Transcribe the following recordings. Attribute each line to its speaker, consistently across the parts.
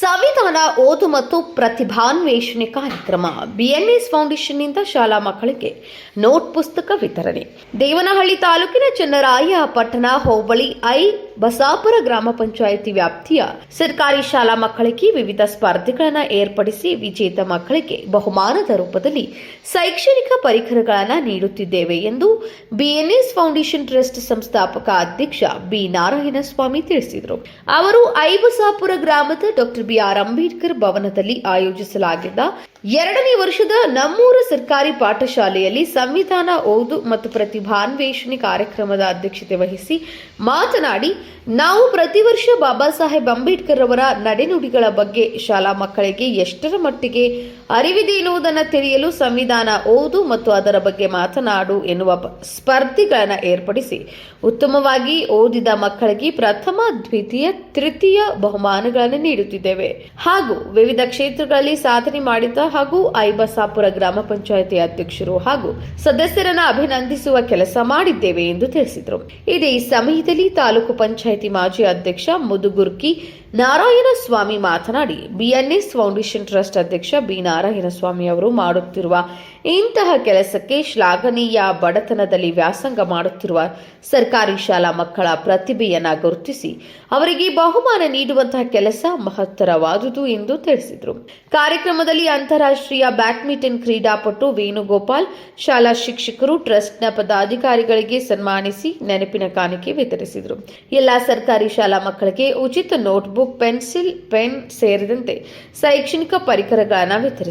Speaker 1: ಸಂವಿಧಾನ ಓದು ಮತ್ತು ಪ್ರತಿಭಾನ್ವೇಷಣೆ ಕಾರ್ಯಕ್ರಮ ಬಿಎನ್ಎಸ್ ಫೌಂಡೇಶನ್ನಿಂದ ಶಾಲಾ ಮಕ್ಕಳಿಗೆ ನೋಟ್ ಪುಸ್ತಕ ವಿತರಣೆ. ದೇವನಹಳ್ಳಿ ತಾಲೂಕಿನ ಚನ್ನರಾಯ, ಪಟ್ಟಣ ಹೋಬಳಿ ಐ ಬಸಾಪುರ ಗ್ರಾಮ ಪಂಚಾಯಿತಿ ವ್ಯಾಪ್ತಿಯ ಸರ್ಕಾರಿ ಶಾಲಾ ಮಕ್ಕಳಿಗೆ ವಿವಿಧ ಸ್ಪರ್ಧೆಗಳನ್ನು ಏರ್ಪಡಿಸಿ ವಿಜೇತ ಮಕ್ಕಳಿಗೆ ಬಹುಮಾನದ ರೂಪದಲ್ಲಿ ಶೈಕ್ಷಣಿಕ ಪರಿಕರಗಳನ್ನು ನೀಡುತ್ತಿದ್ದೇವೆ ಎಂದು ಬಿಎನ್ಎಸ್ ಫೌಂಡೇಶನ್ ಟ್ರಸ್ಟ್ ಸಂಸ್ಥಾಪಕ ಅಧ್ಯಕ್ಷ ಬಿ ನಾರಾಯಣಸ್ವಾಮಿ ತಿಳಿಸಿದರು. ಅವರು ಐಬಸಾಪುರ ಗ್ರಾಮದ ಡಾಕ್ಟರ್ ಬಿಆರ್ ಅಂಬೇಡ್ಕರ್ ಭವನದಲ್ಲಿ ಆಯೋಜಿಸಲಾಗಿದ್ದ ಎರಡನೇ ವರ್ಷದ ನಮ್ಮೂರ ಸರ್ಕಾರಿ ಪಾಠಶಾಲೆಯಲ್ಲಿ ಸಂವಿಧಾನ ಓದು ಮತ್ತು ಪ್ರತಿಭಾನ್ವೇಷಣೆ ಕಾರ್ಯಕ್ರಮದ ಅಧ್ಯಕ್ಷತೆ ವಹಿಸಿ ಮಾತನಾಡಿ ನಾವು ಪ್ರತಿ ವರ್ಷ ಬಾಬಾ ಸಾಹೇಬ್ ಅಂಬೇಡ್ಕರ್ ಅವರ ನಡೆನುಡಿಗಳ ಬಗ್ಗೆ ಶಾಲಾ ಮಕ್ಕಳಿಗೆ ಎಷ್ಟರ ಮಟ್ಟಿಗೆ ಅರಿವಿದೆ ಎನ್ನುವುದನ್ನು ತಿಳಿಯಲು ಸಂವಿಧಾನ ಓದು ಮತ್ತು ಅದರ ಬಗ್ಗೆ ಮಾತನಾಡು ಎನ್ನುವ ಸ್ಪರ್ಧಿಗಳನ್ನು ಏರ್ಪಡಿಸಿ ಉತ್ತಮವಾಗಿ ಓದಿದ ಮಕ್ಕಳಿಗೆ ಪ್ರಥಮ, ದ್ವಿತೀಯ, ತೃತೀಯ ಬಹುಮಾನಗಳನ್ನು ನೀಡುತ್ತಿದ್ದೇವೆ. ಹಾಗೂ ವಿವಿಧ ಕ್ಷೇತ್ರಗಳಲ್ಲಿ ಸಾಧನೆ ಮಾಡಿದ ಹಾಗೂ ಐಬಸಾಪುರ ಗ್ರಾಮ ಪಂಚಾಯಿತಿ ಅಧ್ಯಕ್ಷರು ಹಾಗೂ ಸದಸ್ಯರನ್ನು ಅಭಿನಂದಿಸುವ ಕೆಲಸ ಮಾಡಿದ್ದೇವೆ ಎಂದು ತಿಳಿಸಿದರು. ಇದೇ ಸಮಯದಲ್ಲಿ ತಾಲೂಕು ಪಂಚಾಯಿತಿ ಮಾಜಿ ಅಧ್ಯಕ್ಷ ಮುದುಗುರ್ಕಿ ನಾರಾಯಣ ಸ್ವಾಮಿ ಮಾತನಾಡಿ, ಬಿಎನ್ಎಸ್ ಫೌಂಡೇಶನ್ ಟ್ರಸ್ಟ್ ಅಧ್ಯಕ್ಷ ಬಿ ನಾರಾಯಣಸ್ವಾಮಿ ಅವರು ಮಾಡುತ್ತಿರುವ ಇಂತಹ ಕೆಲಸಕ್ಕೆ ಶ್ಲಾಘನೀಯ ಬಡತನದಲ್ಲಿ ವ್ಯಾಸಂಗ ಮಾಡುತ್ತಿರುವ ಸರ್ಕಾರಿ ಶಾಲಾ ಮಕ್ಕಳ ಪ್ರತಿಭೆಯನ್ನ ಗುರುತಿಸಿ ಅವರಿಗೆ ಬಹುಮಾನ ನೀಡುವಂತಹ ಕೆಲಸ ಮಹತ್ತರವಾದುದು ಎಂದು ತಿಳಿಸಿದರು. ಕಾರ್ಯಕ್ರಮದಲ್ಲಿ ಅಂತಾರಾಷ್ಟ್ರೀಯ ಬ್ಯಾಡ್ಮಿಂಟನ್ ಕ್ರೀಡಾಪಟು ವೇಣುಗೋಪಾಲ್, ಶಾಲಾ ಶಿಕ್ಷಕರು ಟ್ರಸ್ಟ್ನ ಪದಾಧಿಕಾರಿಗಳಿಗೆ ಸನ್ಮಾನಿಸಿ ನೆನಪಿನ ಕಾಣಿಕೆ ವಿತರಿಸಿದರು. ಎಲ್ಲಾ ಸರ್ಕಾರಿ ಶಾಲಾ ಮಕ್ಕಳಿಗೆ ಉಚಿತ ನೋಟ್ಬುಕ್, ಪೆನ್ಸಿಲ್, ಪೆನ್ ಸೇರಿದಂತೆ ಶೈಕ್ಷಣಿಕ ಪರಿಕರಗಳನ್ನು ವಿತರಿಸಿದರು.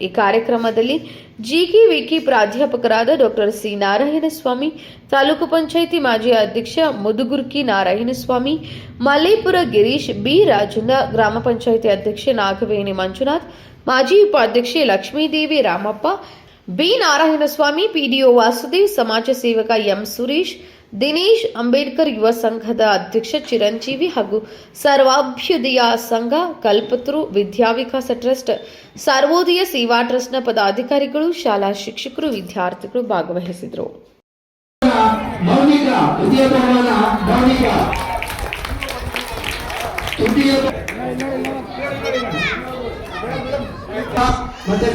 Speaker 1: ಈ ಕಾರ್ಯಕ್ರಮದಲ್ಲಿ ಜಿಕೆ ವಿಕಿ ಪ್ರಾಧ್ಯಾಪಕರಾದ ಡಾಕ್ಟರ್ ಸಿ. ನಾರಾಯಣಸ್ವಾಮಿ, ತಾಲೂಕು ಪಂಚಾಯಿತಿ ಮಾಜಿ ಅಧ್ಯಕ್ಷ ಮುದುಗುರ್ಕಿ ನಾರಾಯಣಸ್ವಾಮಿ ಮಲೇಪುರ ಗಿರೀಶ್, ಬಿ. ರಾಜಣ್ಣ, ಗ್ರಾಮ ಪಂಚಾಯಿತಿ ಅಧ್ಯಕ್ಷೆ ನಾಗವೇಣಿ ಮಂಜುನಾಥ್, ಮಾಜಿ ಉಪಾಧ್ಯಕ್ಷೆ ಲಕ್ಷ್ಮೀದೇವಿ ರಾಮಪ್ಪ, ಬಿ. ನಾರಾಯಣಸ್ವಾಮಿ, ಪಿಡಿಒ ವಾಸುದೇವ್, ಸಮಾಜ ಸೇವಕ ಎಂ. ಸುರೇಶ್ ದಿನೇಶ್ ಅಂಬೇಡ್ಕರ್ ಯುವ ಸಂಘದ ಅಧ್ಯಕ್ಷ ಚಿರಂಜೀವಿ ಹಾಗೂ ಸರ್ವಾಭ್ಯುದಯ ಸಂಘ ಕಲ್ಪತರು ವಿದ್ಯಾವಿಕಾಸ ಟ್ರಸ್ಟ್ ಸರ್ವೋದಯ ಸೇವಾ ಟ್ರಸ್ಟ್ನ ಪದಾಧಿಕಾರಿಗಳು ಶಾಲಾ ಶಿಕ್ಷಕರು ವಿದ್ಯಾರ್ಥಿಗಳು ಭಾಗವಹಿಸಿದರು.
Speaker 2: ಮೌನಿಕ ಪ್ರಥಮ ಬಹುಮಾನ. ಮೌನಿಕ ತೃತೀಯ ಮತ್ತೆ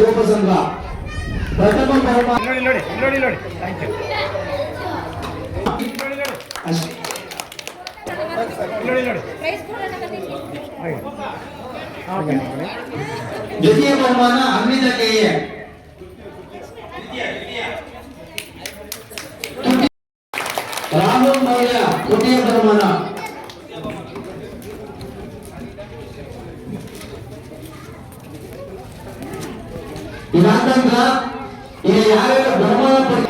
Speaker 2: ಬಹುಮಾನ ಅನ್ವಿತ ಕೆಎ ರಾಹುಲ್ ಮೌರ್ಯ ತೃತೀಯ ಬಹುಮಾನ ಇದಾದಂತ ಈಗ ಯಾರ್ಯಾರ ಬಹುಮಾನ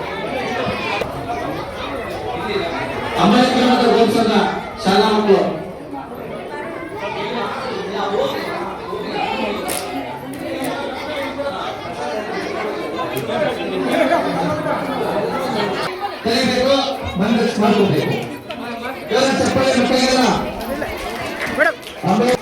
Speaker 2: ಪಡಿ ಅಂಬೇಡ್ಕರ್ ಮತ್ತು ಗೋಪ್ಸಂಘ ಶಾಲಾ ಮಕ್ಕಳು ಕಲಿಬೇಕು ಮನಸ್ಸು ಮಾಡ್ಕೋಬೇಕು ಎಲ್ಲ ಚಪ್ಪಲಿ ಮಕ್ಕಳಿಗೆಲ್ಲ ಆಮೇಲೆ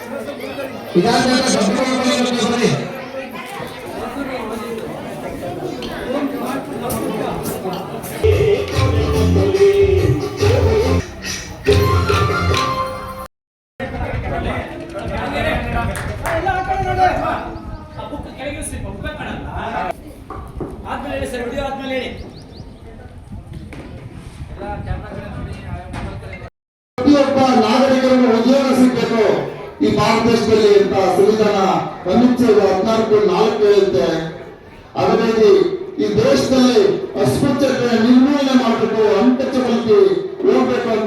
Speaker 3: ಆದ್ಮೇಲೆ ಹೇಳಿ ಸರ್, ವಿಡಿಯೋ ಆದ್ಮೇಲೆ ಹೇಳಿ.
Speaker 2: ಪ್ರತಿಯೊಬ್ಬ ಉದ್ಯೋಗ ಸಿಗಬೇಕು. ಈ ಭಾರತ ದೇಶದಲ್ಲಿ ಅಂತ ಸಂವಿಧಾನ ಅನುಚ್ಛೇದ ಹದಿನಾಲ್ಕು ನಾಲ್ಕು ಹೇಳುತ್ತೆ ಅದೇ ರೀತಿ